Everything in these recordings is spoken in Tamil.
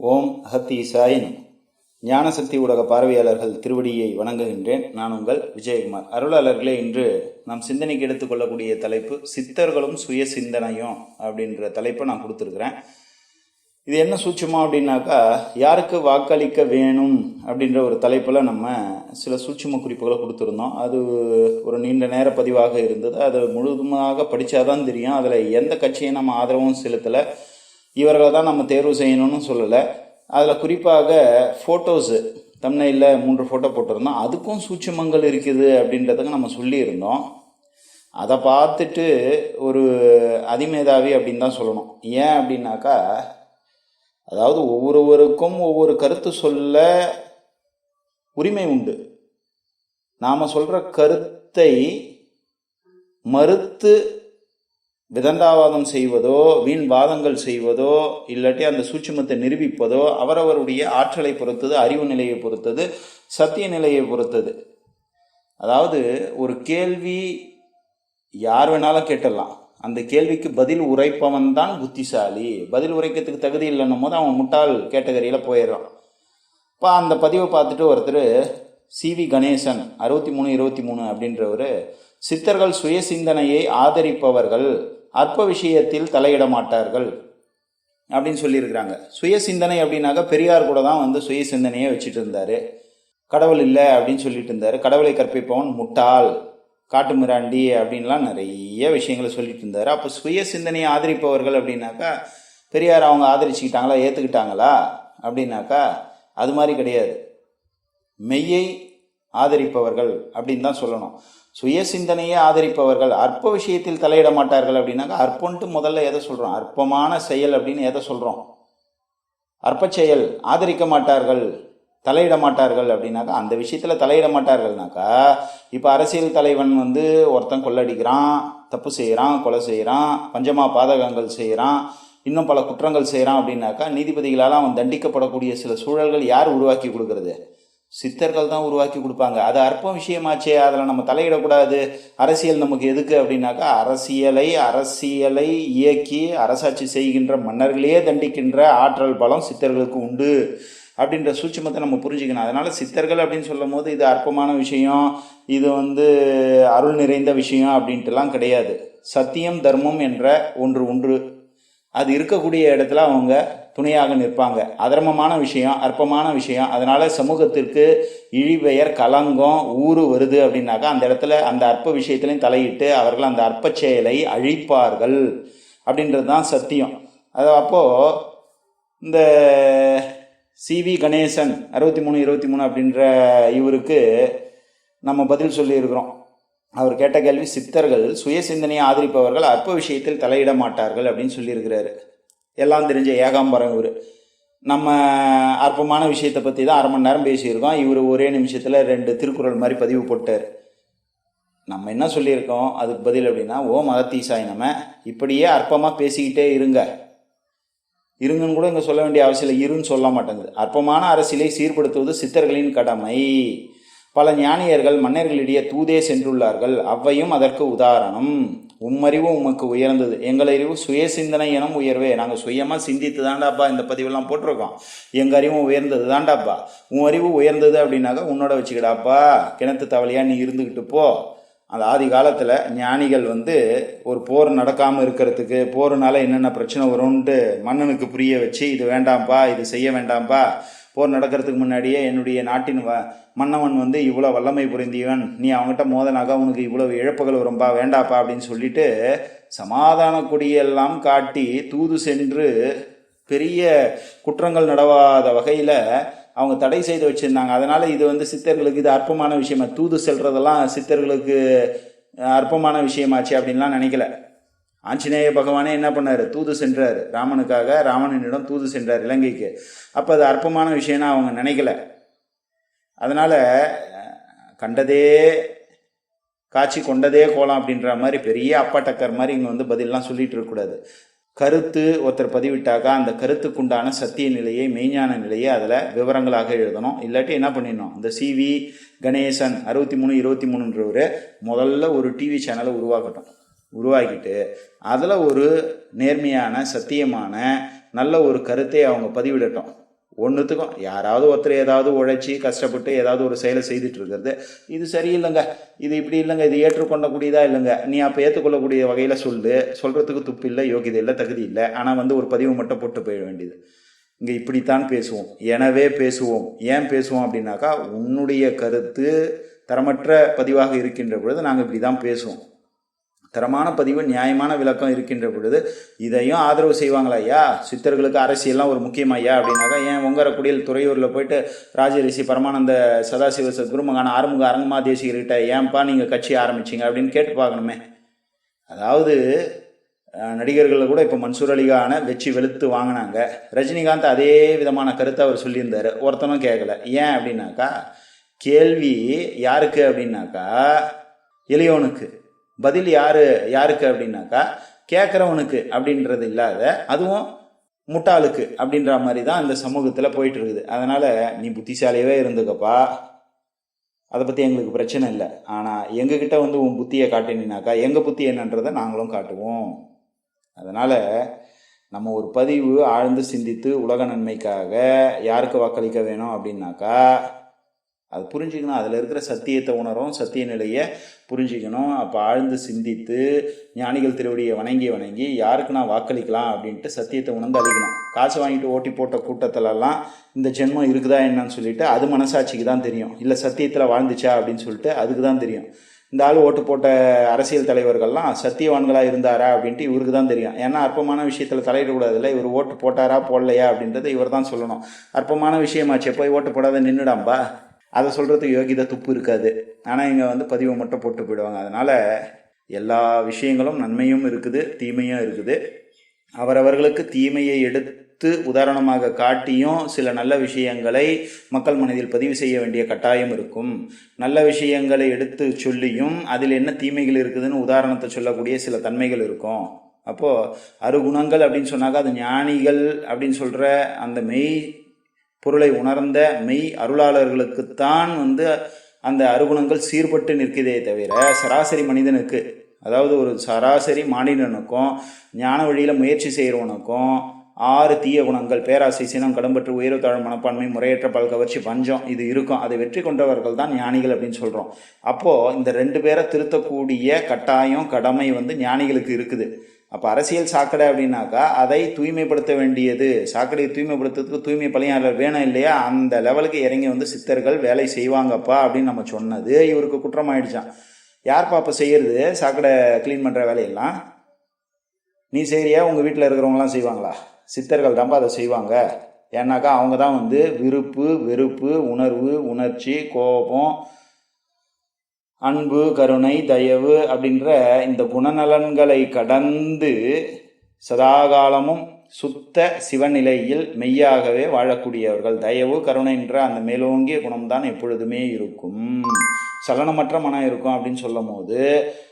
ஓம் அகத்தி சாயினும் ஞானசக்தி ஊடக பார்வையாளர்கள் திருவடியை வணங்குகின்றேன். நான் உங்கள் விஜயகுமார். அருளாளர்களே இன்று நாம் சிந்தனைக்கு எடுத்துக்கொள்ளக்கூடிய தலைப்பு சித்தர்களும் சுய சிந்தனையும் அப்படின்ற தலைப்பை நான் கொடுத்துருக்குறேன். இது என்ன சூட்சமா அப்படின்னாக்கா யாருக்கு வாக்களிக்க வேணும் அப்படின்ற ஒரு தலைப்பில் நம்ம சில சூட்சும குறிப்புகளை கொடுத்துருந்தோம். அது ஒரு நீண்ட நேர பதிவாக இருந்தது. அது முழுதுமாக படித்தாதான் தெரியும். அதில் எந்த கட்சியை நம்ம ஆதரவும் செலுத்தலை? இவர்களை தான் நம்ம தேர்வு செய்யணும்னு சொல்லலை. அதில் குறிப்பாக ஃபோட்டோஸு தமிழ்நில மூன்று ஃபோட்டோ போட்டிருந்தோம். அதுக்கும் சூட்சமங்கள் இருக்குது அப்படின்றதுக்கு நம்ம சொல்லியிருந்தோம். அதை பார்த்துட்டு ஒரு அதிமேதாவி அப்படின்னு தான் சொல்லணும். ஏன் அப்படின்னாக்கா அதாவது ஒவ்வொருவருக்கும் ஒவ்வொரு கருத்து சொல்ல உரிமை உண்டு. நாம் சொல்கிற கருத்தை மறுத்து விதண்டாவாதம் செய்வதோ வீண் வாதங்கள் செய்வதோ இல்லாட்டி அந்த சூட்சுமத்தை நிரூபிப்பதோ அவரவருடைய ஆற்றலை பொறுத்தது அறிவு நிலையை பொறுத்தது சத்திய நிலையை பொறுத்தது. அதாவது ஒரு கேள்வி யார் வேணாலும் கேட்டலாம் அந்த கேள்விக்கு பதில் உரைப்பவன் தான் புத்திசாலி. பதில் உரைக்கிறதுக்கு தகுதி இல்லைன்னும் போது அவன் முட்டாள் கேட்டகரியில் போயிடுறான். இப்போ அந்த பதிவை பார்த்துட்டு ஒருத்தர் சிவி கணேசன் அறுபத்தி மூணு இருபத்தி மூணு அப்படின்றவர் சித்தர்கள் சுய சிந்தனையை ஆதரிப்பவர்கள் அற்ப விஷயத்தில் தலையிட மாட்டார்கள் அப்படின்னு சொல்லியிருக்கிறாங்க. சுய சிந்தனை அப்படின்னாக்கா பெரியார் கூட தான் வந்து சுய சிந்தனையை வச்சுட்டு இருந்தார் கடவுள் இல்லை அப்படின்னு சொல்லிட்டு இருந்தாரு கடவுளை கற்பிப்பவன் முட்டாள் காட்டு மிராண்டி அப்படின்லாம் நிறைய விஷயங்களை சொல்லிட்டு இருந்தார் அப்போ சுய சிந்தனையை ஆதரிப்பவர்கள் அப்படின்னாக்கா பெரியார் அவங்க ஆதரிச்சுக்கிட்டாங்களா ஏற்றுக்கிட்டாங்களா அப்படின்னாக்கா அது மாதிரி கிடையாது. மெய்யை ஆதரிப்பவர்கள் அப்படின்னு தான் சொல்லணும். சுய சிந்தனையை ஆதரிப்பவர்கள் அற்ப விஷயத்தில் தலையிட மாட்டார்கள் அப்படின்னாக்கா அற்பன்ட்டு முதல்ல எதை சொல்கிறோம் அற்பமான செயல் அப்படின்னு எதை சொல்கிறோம் அற்ப செயல் ஆதரிக்க மாட்டார்கள் தலையிட மாட்டார்கள் அப்படின்னாக்கா அந்த விஷயத்தில் தலையிட மாட்டார்கள்னாக்கா இப்போ அரசியல் தலைவன் வந்து ஒருத்தன் கொள்ளடிக்கிறான் தப்பு செய்கிறான் கொலை செய்கிறான் பஞ்சமா பாதகங்கள் செய்கிறான் இன்னும் பல குற்றங்கள் செய்கிறான் அப்படின்னாக்கா நீதிபதிகளால் அவன் தண்டிக்கப்படக்கூடிய சில சூழல்கள் யார் உருவாக்கி கொடுக்கறது? சித்தர்கள் தான் உருவாக்கி கொடுப்பாங்க. அது அற்ப விஷயமாச்சே அதில் நம்ம தலையிடக்கூடாது. அரசியல் நமக்கு எதுக்கு அப்படின்னாக்கா அரசியலை அரசியலை இயக்கி அரசாட்சி செய்கின்ற மன்னர்களையே தண்டிக்கின்ற ஆற்றல் பலம் சித்தர்களுக்கு உண்டு அப்படின்ற சூட்சமத்தை நம்ம புரிஞ்சுக்கணும். அதனால் சித்தர்கள் அப்படின்னு சொல்லும் போது இது அற்பமான விஷயம் இது வந்து அருள் நிறைந்த விஷயம் அப்படின்ட்டுலாம் கிடையாது. சத்தியம் தர்மம் என்ற ஒன்று ஒன்று அது இருக்கக்கூடிய இடத்துல அவங்க துணையாக நிற்பாங்க. அதர்மமான விஷயம் அற்பமான விஷயம். அதனால சமூகத்திற்கு இழிபெயர் கலங்கம் ஊறு வருது அப்படின்னாக்கா அந்த இடத்துல அந்த அற்ப விஷயத்திலையும் தலையிட்டு அவர்கள் அந்த அற்ப செயலை அழிப்பார்கள் அப்படின்றது தான் சத்தியம். அது அப்போது இந்த சிவி கணேசன் அறுபத்தி மூணு இருபத்தி மூணு அப்படின்ற இவருக்கு நம்ம பதில் சொல்லியிருக்கிறோம். அவர் கேட்ட கேள்வி சித்தர்கள் சுய சிந்தனையை ஆதரிப்பவர்கள் அற்ப விஷயத்தில் தலையிட மாட்டார்கள் அப்படின்னு சொல்லியிருக்கிறாரு. எல்லாம் தெரிஞ்ச ஏகாம்பரம் இவர். நம்ம அற்பமான விஷயத்தை பற்றி தான் அரை மணி நேரம் பேசியிருக்கோம். இவர் ஒரே நிமிஷத்தில் ரெண்டு திருக்குறள் மாதிரி பதிவு போட்டார். நம்ம என்ன சொல்லியிருக்கோம்? அதுக்கு பதில் அப்படின்னா ஓ மகத்தீசாய் நம்ம இப்படியே அற்பமாக பேசிக்கிட்டே இருங்க. இருங்கன்னு கூட இங்கே சொல்ல வேண்டிய அவசியம் இல்லை. இருன்னு சொல்ல மாட்டேங்குது. அற்பமான அரசியலை சீர்படுத்துவது சித்தர்களின் கடமை. பல ஞானியர்கள் மன்னர்களிடையே தூதே சென்றுள்ளார்கள். அவ்வையும் அதற்கு உதாரணம். உம்மறிவு உமக்கு உயர்ந்தது. எங்கள் அறிவு சுய சிந்தனை எனும் உயர்வே. நாங்கள் சுயமாக சிந்தித்து தாண்டாப்பா இந்த பதிவெல்லாம் போட்டிருக்கோம். எங்கள் அறிவும் உயர்ந்தது தாண்டாப்பா. உன் அறிவு உயர்ந்தது அப்படின்னாக்கா உன்னோட வச்சுக்கிடாப்பா. கிணத்து தவளையா நீ இருந்துக்கிட்டு போ. அந்த ஆதி காலத்தில் ஞானிகள் வந்து ஒரு போர் நடக்காமல் இருக்கிறதுக்கு போர்னால என்னென்ன பிரச்சனை வரும்ன்ட்டு மன்னனுக்கு புரிய வச்சு இது வேண்டாம்ப்பா இது செய்ய வேண்டாம்ப்பா. போர் நடக்கிறதுக்கு முன்னாடியே என்னுடைய நாட்டின் வ மன்னவன் வந்து இவ்வளோ வல்லமை புரிந்தியவன். நீ அவங்ககிட்ட மோதனாக உனக்கு இவ்வளவு இழப்புகள் வரும்பா வேண்டாப்பா அப்படின்னு சொல்லிட்டு சமாதான கொடியெல்லாம் காட்டி தூது சென்று பெரிய குற்றங்கள் நடவாத வகையில் அவங்க தடை செய்து வச்சுருந்தாங்க. அதனால் இது வந்து சித்தர்களுக்கு இது அற்பமான விஷயமா தூது செல்றதெல்லாம் சித்தர்களுக்கு அற்பமான விஷயமாச்சு அப்படின்லாம் நினைக்கல. ஆஞ்சநேய பகவானே என்ன பண்ணார்? தூது சென்றார். ராமனுக்காக ராமனிடம் தூது சென்றார் இலங்கைக்கு. அப்போ அது அற்பமான விஷயம்னா அவங்க நினைக்கல. அதனால் கண்டதே காட்சி கொண்டதே கோலம் அப்படின்ற மாதிரி பெரிய அப்பா டக்கர் மாதிரி இங்கே வந்து பதிலெலாம் சொல்லிகிட்டு இருக்கக்கூடாது கருத்து ஒருத்தர் பதிவிட்டாக்கா அந்த கருத்துக்குண்டான சத்திய நிலையை மெய்ஞான நிலையை அதில் விவரங்களாக எழுதணும். இல்லாட்டி என்ன பண்ணிடணும்? இந்த சிவி கணேசன் அறுபத்தி மூணு இருபத்தி மூணுன்றவர் முதல்ல ஒரு டிவி சேனலை உருவாக்கட்டும். உருவாக்கிட்டு அதில் ஒரு நேர்மையான சத்தியமான நல்ல ஒரு கருத்தை அவங்க பதிவிடட்டும். ஒன்றுத்துக்கும் யாராவது ஒருத்தர் ஏதாவது உழைச்சி கஷ்டப்பட்டு ஏதாவது ஒரு செயலை செய்துட்டு இருக்கிறது இது சரியில்லைங்க. இது இப்படி இல்லைங்க இது ஏற்றுக்கொள்ளக்கூடியதா இல்லைங்க. நீ அப்போ ஏற்றுக்கொள்ளக்கூடிய வகையில் சொல்லு. சொல்கிறதுக்கு துப்பு இல்லை யோகிதை இல்லை தகுதி இல்லை. ஆனால் வந்து ஒரு பதிவு மட்டும் போட்டு போயிட வேண்டியது. இங்கே இப்படித்தான் பேசுவோம். எனவே பேசுவோம். ஏன் பேசுவோம் அப்படின்னாக்கா உன்னுடைய கருத்து தரமற்ற பதிவாக இருக்கின்ற பொழுது நாங்கள் இப்படி தான் பேசுவோம். தரமான பதிவு நியாயமான விளக்கம் இருக்கின்ற பொழுது இதையும் ஆதரவு செய்வாங்களா? ஐயா சித்தர்களுக்கு அரசியல்லாம் ஒரு முக்கியம் ஐயா? அப்படின்னாக்கா ஏன் உங்கரக்குடியில் துறையூரில் போயிட்டு ராஜரிஷி பரமானந்த சதாசிவ சத்குருமகான ஆறுமுக அரங்கமா தேசிகர்கிட்ட ஏன்பா நீங்கள் கட்சி ஆரம்பிச்சிங்க? அப்படின்னு கேட்டு பார்க்கணுமே. அதாவது நடிகர்களில் கூட இப்போ மன்சூர் அலிகான வெற்றி வெளுத்து வாங்கினாங்க. ரஜினிகாந்த் அதே விதமான கருத்தை அவர் சொல்லியிருந்தார். ஒருத்தனும் கேட்கல ஏன் அப்படின்னாக்கா கேள்வி யாருக்கு அப்படின்னாக்கா எளியோனுக்கு பதில் யாரு யாருக்கு அப்படின்னாக்கா கேட்குறவனுக்கு அப்படின்றது இல்லாத அதுவும் முட்டாளுக்கு அப்படின்ற மாதிரி தான் இந்த சமூகத்தில் போயிட்டு இருக்குது அதனால் நீ புத்திசாலியாகவே இருந்துக்கப்பா. அதை பற்றி எங்களுக்கு பிரச்சனை இல்லை. ஆனால் எங்ககிட்ட வந்து உன் புத்தியை காட்டினாக்கா எங்கள் புத்தி என்னன்றதை நாங்களும் காட்டுவோம். அதனால் நம்ம ஒரு பதிவு ஆழ்ந்து சிந்தித்து உலக நன்மைக்காக யாருக்கு வாக்களிக்க வேணும் அப்படின்னாக்கா அது புரிஞ்சுக்கணும். அதில் இருக்கிற சத்தியத்தை உணரும் சத்திய நிலையை புரிஞ்சுக்கணும். அப்போ ஆழ்ந்து சிந்தித்து ஞானிகள் திருவடியை வணங்கி வணங்கி யாருக்கு நான் வாக்களிக்கலாம் அப்படின்ட்டு சத்தியத்தை உணர்ந்து அழிக்கணும் காசு வாங்கிட்டு ஓட்டி போட்ட கூட்டத்திலலாம் இந்த ஜென்மம் இருக்குதா என்னன்னு சொல்லிட்டு அது மனசாட்சிக்கு தான் தெரியும். இல்லை சத்தியத்தில் வாழ்ந்துச்சா அப்படின்னு சொல்லிட்டு அதுக்கு தான் தெரியும். இந்த ஆள் ஓட்டு போட்ட அரசியல் தலைவர்கள்லாம் சத்தியவான்களாக இருந்தாரா அப்படின்ட்டு இவருக்கு தான் தெரியும். ஏன்னா அற்பமான விஷயத்தில் தலையிடக்கூடாதுல்ல. இவர் ஓட்டு போட்டாரா போடலையா அப்படின்றத இவர் தான் சொல்லணும். அற்பமான விஷயமாச்சே. போய் ஓட்டு போடாத நின்றுடாம்பா அதை சொல்கிறதுக்கு யோகிதை துப்பு இருக்காது. ஆனால் இங்கே வந்து பதிவை மட்டும் போட்டு போயிடுவாங்க. அதனால் எல்லா விஷயங்களும் நன்மையும் இருக்குது தீமையும் இருக்குது. அவரவர்களுக்கு தீமையை எடுத்து உதாரணமாக காட்டியும் சில நல்ல விஷயங்களை மக்கள் மனதில் பதிவு செய்ய வேண்டிய கட்டாயம் இருக்கும். நல்ல விஷயங்களை எடுத்து சொல்லியும் அதில் என்ன தீமைகள் இருக்குதுன்னு உதாரணத்தை சொல்லக்கூடிய சில தன்மைகள் இருக்கும். அப்போது அருகுணங்கள் அப்படின்னு சொன்னாக்கா அது ஞானிகள் அப்படின்னு சொல்கிற அந்த மெய் பொருளை உணர்ந்த மெய் அருளாளர்களுக்குத்தான் வந்து அந்த அருகுணங்கள் சீர்பட்டு நிற்கிறதே தவிர சராசரி மனிதனுக்கு அதாவது ஒரு சராசரி மாநிலனுக்கும் ஞான வழியில் முயற்சி செய்கிறவனுக்கும் ஆறு தீய குணங்கள் பேராசை சினம் கடம்பற்று உயர்வு தாழ் மனப்பான்மை முறையற்ற பல் கவர்ச்சி பஞ்சம் இது இருக்கும். அதை வெற்றி கொண்டவர்கள் தான் ஞானிகள் அப்படின்னு சொல்கிறோம் அப்போது இந்த ரெண்டு பேரை திருத்தக்கூடிய கட்டாயம் கடமை வந்து ஞானிகளுக்கு இருக்குது. அப்போ அரசியல் சாக்கடை அப்படின்னாக்கா அதை தூய்மைப்படுத்த வேண்டியது. சாக்கடையை தூய்மைப்படுத்துறதுக்கு தூய்மை பணியாளர் வேணும் இல்லையா? அந்த லெவலுக்கு இறங்கி வந்து சித்தர்கள் வேலை செய்வாங்கப்பா அப்படின்னு நம்ம சொன்னது. இவருக்கு குற்றமாயிடுச்சான் யார்ப்பா அப்போ செய்யறது? சாக்கடை க்ளீன் பண்ணுற வேலையெல்லாம்? நீ செய்கிறியா உங்கள் வீட்டில் இருக்கிறவங்களாம் செய்வாங்களா? சித்தர்கள் தான்ப்பா அதை செய்வாங்க. ஏன்னாக்கா அவங்க தான் வந்து விருப்பு வெறுப்பு உணர்வு உணர்ச்சி கோபம் அன்பு கருணை தயவு அப்படின்ற இந்த குணநலன்களை கடந்து சதாகாலமும் சுத்த சிவநிலையில் மெய்யாகவே வாழக்கூடியவர்கள். தயவு கருணை என்ற அந்த மேலோங்கிய குணம்தான் எப்பொழுதுமே இருக்கும். சலனமற்ற மனம் இருக்கும் அப்படின்னு சொல்லும் போது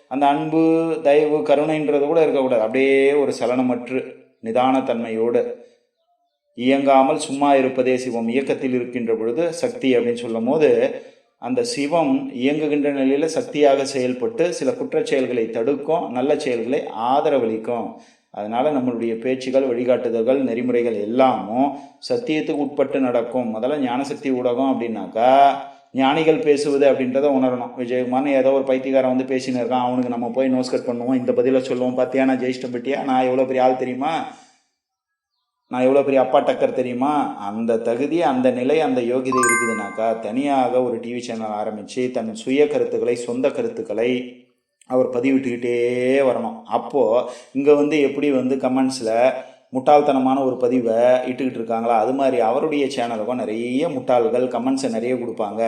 அந்த அன்பு தயவு கருணைன்றது கூட இருக்கக்கூடாது. அப்படியே ஒரு சலனமற்று நிதானத்தன்மையோடு இயங்காமல் சும்மா இருப்பதே சிவம். இயக்கத்தில் இருக்கின்ற பொழுது சக்தி அப்படின்னு சொல்லும் போது அந்த சிவம் இயங்குகின்ற நிலையில் சக்தியாக செயல்பட்டு சில குற்றச்செயல்களை தடுக்கும் நல்ல செயல்களை ஆதரவளிக்கும். அதனால் நம்மளுடைய பேச்சுகள் வழிகாட்டுதல்கள் நெறிமுறைகள் எல்லாமும் சத்தியத்துக்கு உட்பட்டு நடக்கும். முதல்ல ஞானசக்தி ஊடகம் அப்படின்னாக்கா ஞானிகள் பேசுவது அப்படின்றத உணரணும். விஜயகுமார்னு ஏதோ ஒரு பைத்தியக்காரன் வந்து பேசின்னு இருக்கான். அவனுக்கு நம்ம போய் நோஸ்கட் பண்ணுவோம். இந்த பதிலை சொல்லுவோம். பார்த்தியா நான் ஜெயிஷ்டம் பட்டியா? நான் எவ்வளோ பெரிய ஆள் தெரியுமா? நான் எவ்வளோ பெரிய அப்பா டக்கர் தெரியுமா? அந்த தகுதி அந்த நிலை அந்த யோகிதை இருக்குதுனாக்கா தனியாக ஒரு டிவி சேனல் ஆரம்பித்து தன் சுய கருத்துக்களை சொந்த கருத்துக்களை அவர் பதிவிட்டுக்கிட்டே வரணும். அப்போது இங்கே வந்து எப்படி வந்து கமெண்ட்ஸில் முட்டாள்தனமான ஒரு பதிவை இட்டுக்கிட்டு இருக்காங்களா? அது மாதிரி அவருடைய சேனலுக்கும் நிறைய முட்டாள்கள் கமெண்ட்ஸை நிறைய கொடுப்பாங்க.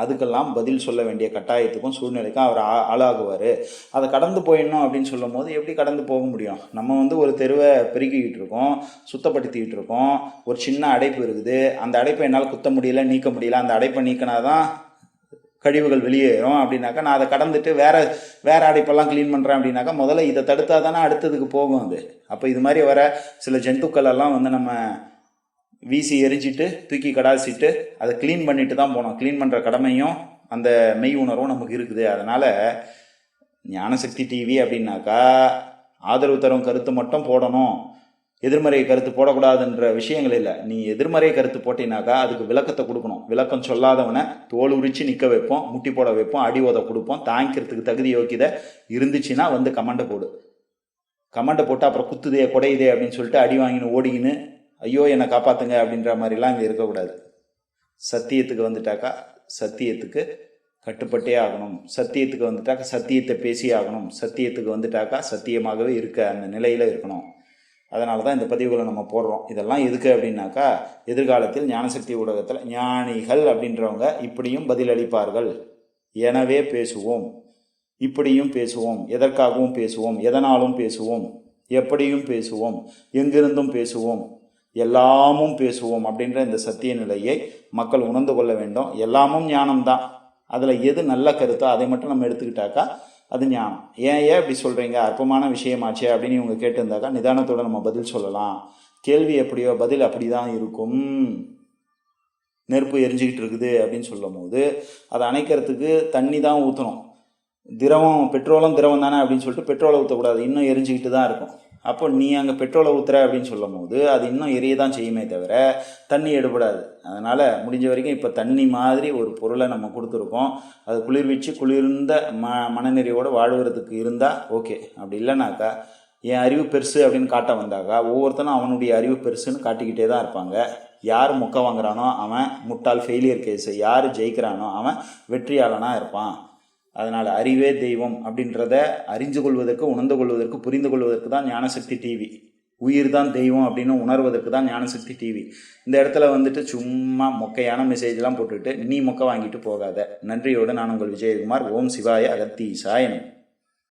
அதுக்கெல்லாம் பதில் சொல்ல வேண்டிய கட்டாயத்துக்கும் சூழ்நிலைக்கும் அவர் ஆ- ஆளாகுவார். அதை கடந்து போயிடணும் அப்படின்னு சொல்லும் போது எப்படி கடந்து போக முடியும்? நம்ம வந்து ஒரு தெருவை பெருக்கிக்கிட்டு இருக்கோம் சுத்தப்படுத்திக்கிட்டு இருக்கோம் ஒரு சின்ன அடைப்பு இருக்குது. அந்த அடைப்பை என்னால் குத்த முடியல நீக்க முடியல அந்த அடைப்பை நீக்கினா தான் கழிவுகள் வெளியேறும் அப்படின்னாக்கா நான் அதை கடந்துட்டு வேற வேற அடைப்பெல்லாம் க்ளீன் பண்ணுறேன் அப்படின்னாக்கா முதல்ல இதை தடுத்தால் தானே அடுத்ததுக்கு போகும் அது. அப்போ இது மாதிரி வர சில ஜந்துக்கள் எல்லாம் வந்து நம்ம வீசி எரிஞ்சிட்டு தூக்கி கடாசிட்டு அதை க்ளீன் பண்ணிட்டு தான் போனோம். க்ளீன் பண்ணுற கடமையும் அந்த மெய் உணர்வும் நமக்கு இருக்குது. அதனால் ஞானசக்தி டிவி அப்படின்னாக்கா ஆதரவு தரும் கருத்து மட்டும் போடணும். எதிர்மறை கருத்து போடக்கூடாதுன்ற விஷயங்கள் இல்லை. நீ எதிர்மறை கருத்து போட்டினாக்கா அதுக்கு விளக்கத்தை கொடுக்கணும். விளக்கம் சொல்லாதவனை தோல் உரிச்சு நிற்க வைப்போம் முட்டி போட வைப்போம் அடி உத கொடுப்போம். தாங்கிக்கிறதுக்கு தகுதி யோக்கியதை இருந்துச்சுன்னா வந்து கமெண்டை போடு. கமெண்டை போட்டு அப்புறம் குத்துதே குடையுதே அப்படின்னு சொல்லிட்டு அடி வாங்கின்னு ஓடிக்கின்னு ஐயோ என்னை காப்பாத்துங்க அப்படின்ற மாதிரிலாம் இங்கே இருக்கக்கூடாது. சத்தியத்துக்கு வந்துட்டாக்கா சத்தியத்துக்கு கட்டுப்பட்டே ஆகணும். சத்தியத்துக்கு வந்துட்டாக்கா சத்தியத்தை பேசி ஆகணும். சத்தியத்துக்கு வந்துட்டாக்கா சத்தியமாகவே இருக்க அந்த நிலையில் இருக்கணும். அதனால தான் இந்த பதிவுகளை நம்ம போடுறோம். இதெல்லாம் எதுக்கு அப்படின்னாக்கா எதிர்காலத்தில் ஞானசக்தி ஊடகத்தில் ஞானிகள் அப்படின்றவங்க இப்படியும் பதிலளிப்பார்கள். எனவே பேசுவோம். இப்படியும் பேசுவோம். எதற்காகவும் பேசுவோம்? எதனாலும் பேசுவோம்? எப்படியும் பேசுவோம். எங்கிருந்தும் பேசுவோம்? எல்லாமும் பேசுவோம் அப்படின்ற இந்த சத்திய நிலையை மக்கள் உணர்ந்து கொள்ள வேண்டும். எல்லாமும் ஞானம்தான். அதில் எது நல்ல கருத்தோ அதை மட்டும் நம்ம எடுத்துக்கிட்டாக்கா அது ஞானம். ஏன் ஏன் இப்படி சொல்கிறீங்க அற்பமான விஷயமாச்சே அப்படின்னு இவங்க கேட்டிருந்தாக்கா நிதானத்தோட நம்ம பதில் சொல்லலாம். கேள்வி எப்படியோ பதில் அப்படி தான் இருக்கும். நெருப்பு எரிஞ்சுக்கிட்டு இருக்குது அப்படின்னு சொல்லும் போது அதை அணைக்கிறதுக்கு தண்ணி தான் ஊற்றணும் திரவம் பெட்ரோலும் திரவம் தானே அப்படின்னு சொல்லிட்டு பெட்ரோலை ஊற்றக்கூடாது இன்னும் எரிஞ்சுக்கிட்டு தான் இருக்கும். அப்போ நீ அங்கே பெட்ரோலை ஊற்றுற அப்படின்னு சொல்லும் போது அது இன்னும் எரிய தான் செய்யுமே தவிர தண்ணி எடுபடாது. அதனால் முடிஞ்ச வரைக்கும் இப்போ தண்ணி மாதிரி ஒரு பொருளை நம்ம கொடுத்துருக்கோம். அது குளிர்விச்சு குளிர்ந்த ம மனநிறைவோடு வாழ்வதற்கு இருந்தால் ஓகே. அப்படி இல்லைனாக்கா என் அறிவு பெருசு அப்படின்னு காட்ட வந்தாக்கா ஒவ்வொருத்தனும் அவனுடைய அறிவு பெருசுன்னு காட்டிக்கிட்டே தான் இருப்பாங்க. யார் முக்க வாங்குறானோ அவன் முட்டாள் ஃபெயிலியர் கேஸு யார் ஜெயிக்கிறானோ அவன் வெற்றியாளனாக இருப்பான். அதனால் அறிவே தெய்வம் அப்படின்றத அறிஞ்சு கொள்வதற்கு உணர்ந்து கொள்வதற்கு புரிந்து கொள்வதற்கு தான் ஞானசக்தி டிவி உயிர் தான் தெய்வம் அப்படின்னு உணர்வதற்கு தான் ஞானசக்தி டிவி இந்த இடத்துல வந்துட்டு சும்மா மொக்கையான மெசேஜ்லாம் போட்டுட்டு நீ மொக்கை வாங்கிட்டு போகாத. நன்றியோடு நான் உங்கள் விஜயகுமார். ஓம் சிவாய அகத்தீசாயனம்